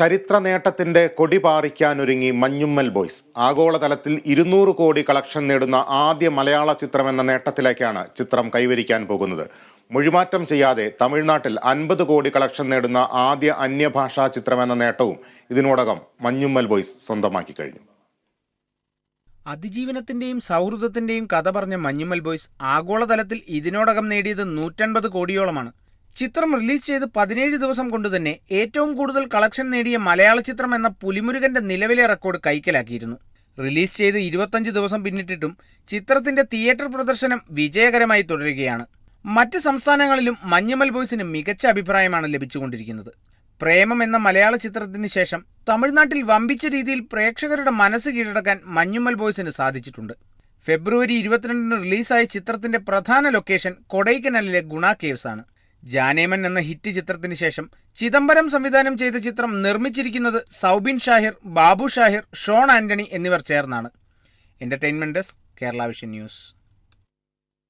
ചരിത്ര നേട്ടത്തിന്റെ കൊടി പാറിക്കാനൊരുങ്ങി മഞ്ഞുമ്മൽ ബോയ്സ്. ആഗോളതലത്തിൽ ഇരുന്നൂറ് കോടി കളക്ഷൻ നേടുന്ന ആദ്യ മലയാള ചിത്രം എന്ന നേട്ടത്തിലേക്കാണ് ചിത്രം കൈവരിക്കാൻ പോകുന്നത്. മൊഴിമാറ്റം ചെയ്യാതെ തമിഴ്നാട്ടിൽ അൻപത് കോടി കളക്ഷൻ നേടുന്ന ആദ്യ അന്യഭാഷാ ചിത്രം എന്ന നേട്ടവും ഇതിനോടകം മഞ്ഞുമ്മൽ ബോയ്സ് സ്വന്തമാക്കി കഴിഞ്ഞു. അതിജീവനത്തിന്റെയും സൗഹൃദത്തിന്റെയും കഥ പറഞ്ഞ മഞ്ഞുമ്മൽ ബോയ്സ് ആഗോളതലത്തിൽ ഇതിനോടകം നേടിയത് നൂറ്റൻപത് കോടിയോളമാണ്. ചിത്രം റിലീസ് ചെയ്ത് പതിനേഴ് ദിവസം കൊണ്ട് തന്നെ ഏറ്റവും കൂടുതൽ കളക്ഷൻ നേടിയ മലയാള ചിത്രം എന്ന പുലിമുരുകന്റെ നിലവിലെ റെക്കോർഡ് കൈക്കലാക്കിയിരുന്നു. റിലീസ് ചെയ്ത് ഇരുപത്തഞ്ച് ദിവസം പിന്നിട്ടിട്ടും ചിത്രത്തിന്റെ തിയേറ്റർ പ്രദർശനം വിജയകരമായി തുടരുകയാണ്. മറ്റ് സംസ്ഥാനങ്ങളിലും മഞ്ഞുമൽ ബോയ്സിന് മികച്ച അഭിപ്രായമാണ് ലഭിച്ചുകൊണ്ടിരിക്കുന്നത്. പ്രേമം എന്ന മലയാള ചിത്രത്തിന് ശേഷം തമിഴ്നാട്ടിൽ വമ്പിച്ച രീതിയിൽ പ്രേക്ഷകരുടെ മനസ്സ് കീഴടക്കാൻ മഞ്ഞുമൽ ബോയ്സിന് സാധിച്ചിട്ടുണ്ട്. ഫെബ്രുവരി ഇരുപത്തിരണ്ടിന് റിലീസായ ചിത്രത്തിന്റെ പ്രധാന ലൊക്കേഷൻ കൊടൈക്കനാലിലെ ഗുണ കേവ്സ് ആണ് ജാനേമൻ എന്ന ഹിറ്റ് ചിത്രത്തിന് ശേഷം ചിദംബരം സംവിധാനം ചെയ്ത ചിത്രം നിർമ്മിച്ചിരിക്കുന്നത് സൗബിൻ ഷാഹിർ ബാബു ഷാഹിർ ഷോൺ ആന്റണി എന്നിവർ ചേർന്നാണ്. Entertainment desk Kerala Vision news